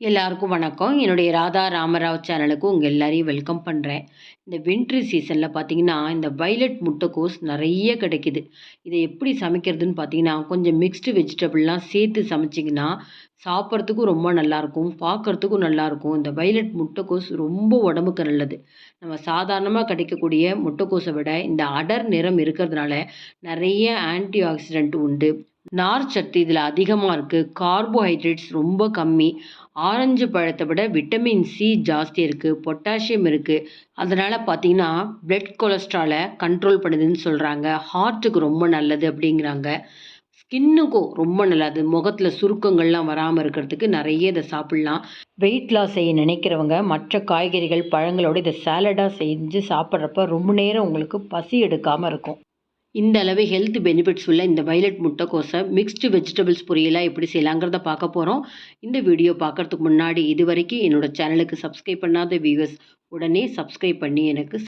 எல்லாருக்கும் வணக்கம். என்னுடைய ராதா ராமராவ் சேனலுக்கு உங்கள் எல்லாரையும் வெல்கம் பண்ணுறேன் இந்த வின்ட்ரு சீசனில் பார்த்தீங்கன்னா இந்த வைலட் முட்டைக்கோஸ் நிறைய கிடைக்குது. இதை எப்படி சமைக்கிறதுன்னு பார்த்தீங்கன்னா கொஞ்சம் மிக்ஸ்டு வெஜிடபிள்லாம் சேர்த்து சமைச்சிங்கன்னா சாப்பிட்றதுக்கும் ரொம்ப நல்லாயிருக்கும் பார்க்குறதுக்கும் நல்லாயிருக்கும். இந்த வைலட் முட்டைக்கோஸ் ரொம்ப உடம்புக்கு நல்லது. நம்ம சாதாரணமாக கிடைக்கக்கூடிய முட்டைக்கோஸை விட இந்த அடர் நிறம் இருக்கிறதுனால நிறைய ஆன்டி ஆக்சிடென்ட் உண்டு. நார் சத்து இதில் அதிகமாக இருக்குது கார்போஹைட்ரேட்ஸ் ரொம்ப கம்மி. ஆரஞ்சு பழத்தை விட விட்டமின் சி ஜாஸ்தி இருக்குது பொட்டாசியம் இருக்குது அதனால் பார்த்தீங்கன்னா பிளட் கொலஸ்ட்ராலை கண்ட்ரோல் பண்ணுதுன்னு சொல்கிறாங்க ஹார்ட்டுக்கு ரொம்ப நல்லது அப்படிங்கிறாங்க. ஸ்கின்னுக்கும் ரொம்ப நல்லது. முகத்தில் சுருக்கங்கள்லாம் வராமல் இருக்கிறதுக்கு நிறைய இதை சாப்பிட்லாம். வெயிட் லாஸ் செய்ய நினைக்கிறவங்க மற்ற காய்கறிகள் பழங்களோட இதை சேலடாக செஞ்சு சாப்பிட்றப்ப ரொம்ப நேரம் உங்களுக்கு பசி எடுக்காமல் இருக்கும். இந்த அளவு ஹெல்த் பெனிஃபிட்ஸ் உள்ள இந்த வைலட் முட்டைக்கோசை மிக்ஸ்டு வெஜிடபிள்ஸ் பொரியலாக எப்படி செய்யலாங்கிறத பார்க்க போகிறோம் இந்த வீடியோ பார்க்குறதுக்கு முன்னாடி இது வரைக்கும் என்னோடய சேனலுக்கு சப்ஸ்கிரைப் பண்ணாத வியூவர்ஸ் உடனே சப்ஸ்கிரைப் பண்ணி எனக்கு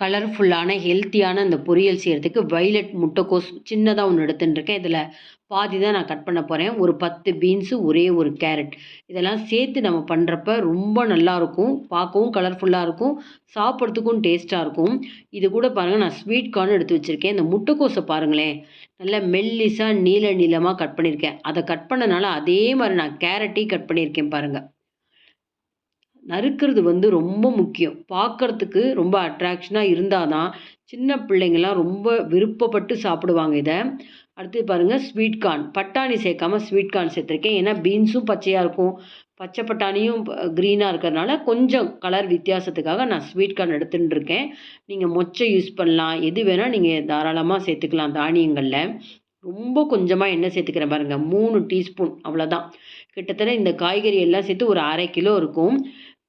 கலர்ஃபுல்லான ஹெல்த்தியான அந்த பொரியல் செய்கிறதுக்கு வைலட் முட்டைக்கோஸ் சின்னதாக ஒன்று எடுத்துட்டுருக்கேன். இதில் பாதி தான் நான் கட் பண்ண போகிறேன் ஒரு பத்து பீன்ஸு ஒரே ஒரு கேரட் இதெல்லாம் சேர்த்து நம்ம பண்ணுறப்ப ரொம்ப நல்லாயிருக்கும் பார்க்கவும் கலர்ஃபுல்லாக இருக்கும். சாப்பிட்றதுக்கும் டேஸ்ட்டாக இருக்கும். இது கூட பாருங்கள் நான் ஸ்வீட் கார்ன் எடுத்து வச்சுருக்கேன். இந்த முட்டைக்கோஸை பாருங்களேன். நல்லா மெல்லிஸாக நீல நீளமாக கட் பண்ணியிருக்கேன் அதை கட் பண்ணனால அதே மாதிரி நான் கேரட்டையும் கட் பண்ணியிருக்கேன் பாருங்கள் நறுக்கிறது வந்து ரொம்ப முக்கியம். பார்க்குறதுக்கு ரொம்ப அட்ராக்ஷனாக இருந்தால் தான் சின்ன பிள்ளைங்கள்லாம் ரொம்ப விருப்பப்பட்டு சாப்பிடுவாங்க இதை. அடுத்து பாருங்கள் ஸ்வீட் கார்ன் பட்டாணி சேர்க்காம ஸ்வீட் கார்ன் சேர்த்துருக்கேன். ஏன்னா பீன்ஸும் பச்சையாக இருக்கும். பச்சை பட்டாணியும் க்ரீனாக இருக்கிறதுனால கொஞ்சம் கலர் வித்தியாசத்துக்காக நான் ஸ்வீட் கார்ன் எடுத்துகிட்டு இருக்கேன் நீங்கள் மொச்சை யூஸ் பண்ணலாம். எது வேணால் நீங்கள் தாராளமாக சேர்த்துக்கலாம் தானியங்களில். ரொம்ப கொஞ்சமாக எண்ணெய் சேர்த்துக்கிறேன் பாருங்கள் மூணு டீஸ்பூன் அவ்வளோதான் கிட்டத்தட்ட இந்த காய்கறி எல்லாம் சேர்த்து ஒரு அரை கிலோ இருக்கும்.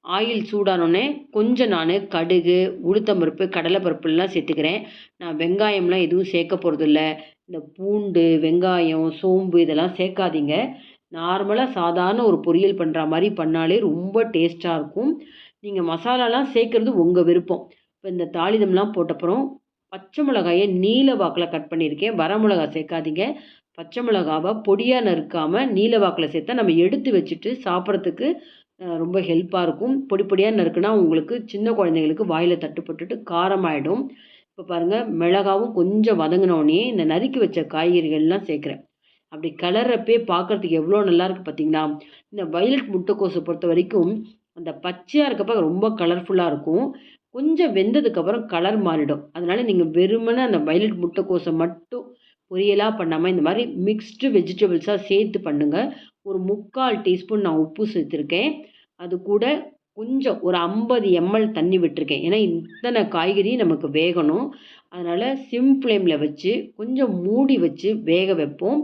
ஆயில் சூடானோடனே கொஞ்சம் நான் கடுகு உளுத்தம்பருப்பு கடலைப்பருப்புலாம் சேர்த்துக்கிறேன். நான் வெங்காயம்லாம் எதுவும் சேர்க்க போகிறதில்ல இந்த பூண்டு வெங்காயம் சோம்பு இதெல்லாம் சேர்க்காதீங்க. நார்மலாக சாதாரண ஒரு பொரியல் பண்ணுற மாதிரி பண்ணாலே ரொம்ப டேஸ்ட்டாக இருக்கும். நீங்கள் மசாலாலாம் சேர்க்குறது உங்கள் விருப்பம். இப்போ இந்த தாளிதம்லாம் போட்டப்புறம் பச்சை மிளகாயை நீல வாக்கில் கட் பண்ணியிருக்கேன். வரமிளகா சேர்க்காதீங்க. பச்சை மிளகாவை பொடியாக நறுக்காமல் நீல வாக்கில் சேர்த்தா நம்ம எடுத்து வச்சுட்டு சாப்பிட்றதுக்கு ரொம்ப ஹெல்ப்பாக இருக்கும். பொடி பொடியாக நறுக்குனா உங்களுக்கு சின்ன குழந்தைங்களுக்கு வாயில் தட்டுப்பட்டுட்டு காரமாயிடும். இப்போ பாருங்கள் மிளகாவும் கொஞ்சம் வதங்கினோடனே இந்த நறுக்கி வச்ச காய்கறிகள்லாம் சேர்க்குறேன். அப்படி கலர்றப்பே பார்க்குறதுக்கு எவ்வளோ நல்லாயிருக்கு பார்த்தீங்களா இந்த வயலட் முட்டைக்கோஸை பொறுத்த வரைக்கும் அந்த பச்சையாக இருக்கப்ப ரொம்ப கலர்ஃபுல்லாக இருக்கும். கொஞ்சம் வெந்ததுக்கப்புறம் கலர் மாறிடும். அதனால் நீங்கள் வெறுமனே அந்த வயலட் முட்டைக்கோஸை மட்டும் பொரியலாக பண்ணாமல் இந்த மாதிரி மிக்ஸ்டு வெஜிடபிள்ஸாக சேர்த்து பண்ணுங்கள் ஒரு முக்கால் டீஸ்பூன் நான் உப்பு சேர்த்துருக்கேன். அது கூட கொஞ்சம் ஒரு ஐம்பது எம்எல் தண்ணி விட்டுருக்கேன். ஏன்னா இத்தனை காய்கறி நமக்கு வேகணும். அதனால் சிம் ஃப்ளேமில் வச்சு கொஞ்சம் மூடி வச்சு வேக வைப்போம்.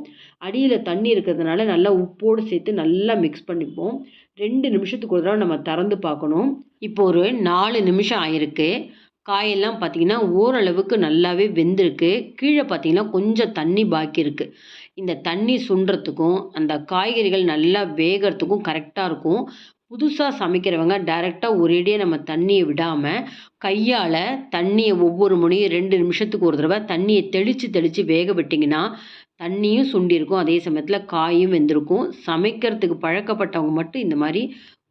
அடியில் தண்ணி இருக்கிறதுனால நல்லா உப்போடு சேர்த்து நல்லா மிக்ஸ் பண்ணிப்போம். ரெண்டு நிமிஷத்துக்கு ஒரு தடவை நம்ம திறந்து பார்க்கணும். இப்போ ஒரு நாலு நிமிஷம் ஆயிருக்கு. காயெல்லாம் பார்த்திங்கன்னா ஓரளவுக்கு நல்லாவே வெந்திருக்கு. கீழே பார்த்திங்கன்னா கொஞ்சம் தண்ணி பாக்கி இருக்குது இந்த தண்ணி சுண்டுறதுக்கும் அந்த காய்கறிகள் நல்லா வேகிறதுக்கும் கரெக்டாக இருக்கும். புதுசாக சமைக்கிறவங்க டைரெக்டாக ஒரேடியாக நம்ம தண்ணியை விடாமல் கையால் தண்ணியை ஒவ்வொரு மணியும் ரெண்டு நிமிஷத்துக்கு ஒரு தடவை தண்ணியை தெளித்து தெளித்து வேக விட்டிங்கன்னா தண்ணியும் சுண்டிருக்கும். அதே சமயத்தில் காயும் வெந்திருக்கும். சமைக்கிறதுக்கு பழக்கப்பட்டவங்க மட்டும் இந்த மாதிரி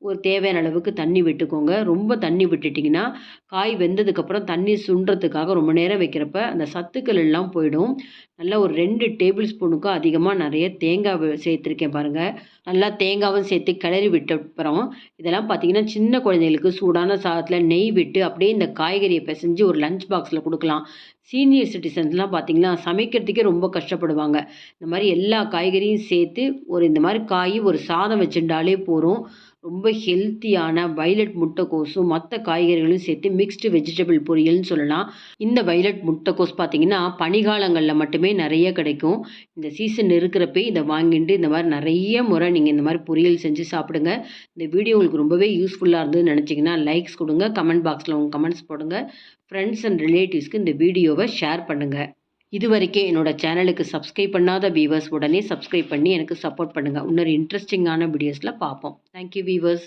ஒரு தேவையான அளவுக்கு தண்ணி விட்டுக்கோங்க. ரொம்ப தண்ணி விட்டுட்டிங்கன்னா காய் வெந்ததுக்கப்புறம் தண்ணி சுண்டுறதுக்காக ரொம்ப நேரம் வைக்கிறப்ப அந்த சத்துக்கள் எல்லாம் போயிடும். நல்லா ஒரு ரெண்டு டேபிள் ஸ்பூனுக்கும் அதிகமாக நிறைய தேங்காய் சேர்த்துருக்கேன் பாருங்கள் நல்லா தேங்காவும் சேர்த்து கிளறி விட்ட அப்புறம் இதெல்லாம் பார்த்தீங்கன்னா சின்ன குழந்தைங்களுக்கு சூடான சாதத்தில் நெய் விட்டு அப்படியே இந்த காய்கறியை பிசைஞ்சு ஒரு லஞ்ச் பாக்ஸில் கொடுக்கலாம். சீனியர் சிட்டிசன்ஸ்லாம் பார்த்திங்கன்னா சமைக்கிறதுக்கே ரொம்ப கஷ்டப்படுவாங்க. இந்த மாதிரி எல்லா காய்கறியும் சேர்த்து ஒரு இந்த மாதிரி காய் ஒரு சாதம் வச்சுட்டாலே போகிறோம் ரொம்ப ஹெல்த்தியான வைலட் முட்டைக்கோஸும் மற்ற காய்கறிகளும் சேர்த்து மிக்ஸ்டு வெஜிடபிள் பொரியல்னு சொல்லலாம். இந்த வைலட் முட்டைக்கோஸ் பார்த்திங்கன்னா பனிகாலங்களில் மட்டுமே நிறைய கிடைக்கும். இந்த சீசன் இருக்கிறப்பே இதை வாங்கிட்டு இந்த மாதிரி நிறைய முறை நீங்கள் இந்த மாதிரி பொரியல் செஞ்சு சாப்பிடுங்க. இந்த வீடியோ உங்களுக்கு ரொம்பவே யூஸ்ஃபுல்லாக இருந்ததுன்னு நினச்சிங்கன்னா லைக்ஸ் கொடுங்க. கமெண்ட் பாக்ஸில் உங்கள் கமெண்ட்ஸ் போடுங்க. ஃப்ரெண்ட்ஸ் அண்ட் ரிலேட்டிவ்ஸ்க்கு இந்த வீடியோவை ஷேர் பண்ணுங்கள் இது வரைக்கும் என்னோடய சேனலுக்கு சப்ஸ்கிரைப் பண்ணாத வீவர்ஸ் உடனே சப்ஸ்கிரைப் பண்ணி எனக்கு சப்போர்ட் பண்ணுங்கள் இன்னொரு இன்ட்ரெஸ்டிங்கான வீடியோஸில் பார்ப்போம். Thank you viewers